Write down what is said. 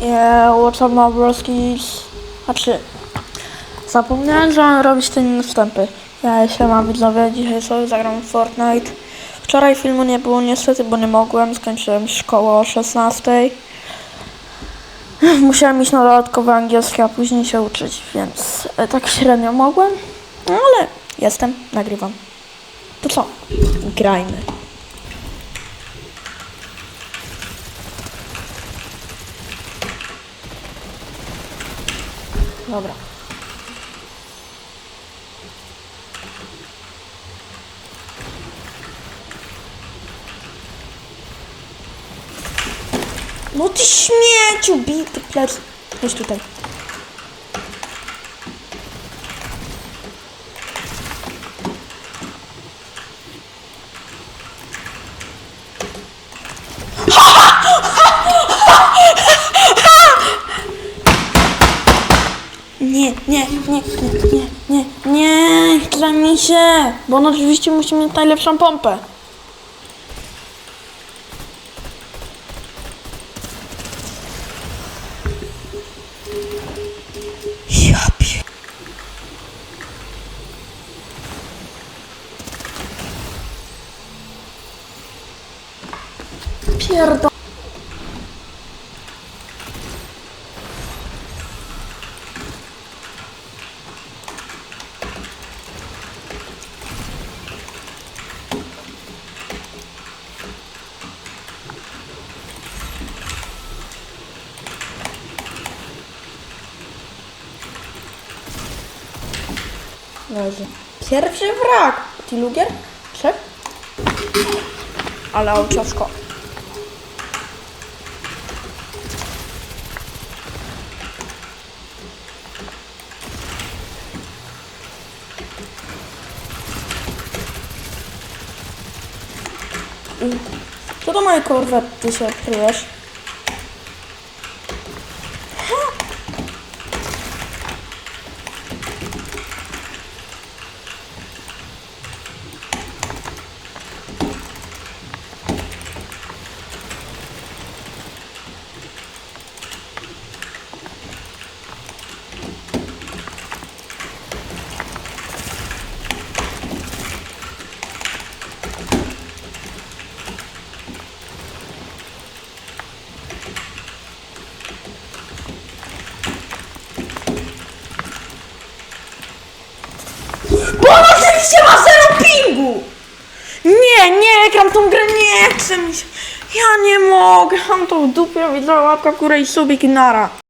Yeah, what's up, my broskis? Znaczy, zapomniałem, że mam robić te wstępy. Ja się mam widzowie, dzisiaj sobie zagram Fortnite. Wczoraj filmu nie było niestety, bo nie mogłem, skończyłem szkołę o 16. Musiałem iść na dodatkowy angielski, a później się uczyć, więc e, tak średnio mogłem. No ale jestem, nagrywam. To co? Grajmy. Dobra. No ty śmieciu, bity plec. Chodź tutaj. Nie, nie, nie, nie, nie, nie, nie, zajmij się, bo on oczywiście musi mieć najlepszą pompę. Ja Leży. Pierwszy wrak. Ty lugier? Czek? Ale auciaczko. Co do mojej korwety się kryjesz? Bo on oczywiście ma zero pingu! Nie, nie, gram tą grę, nie chcę mi się. Ja nie mogę, mam to w dupie, widzę łapka, kurę i subik nara.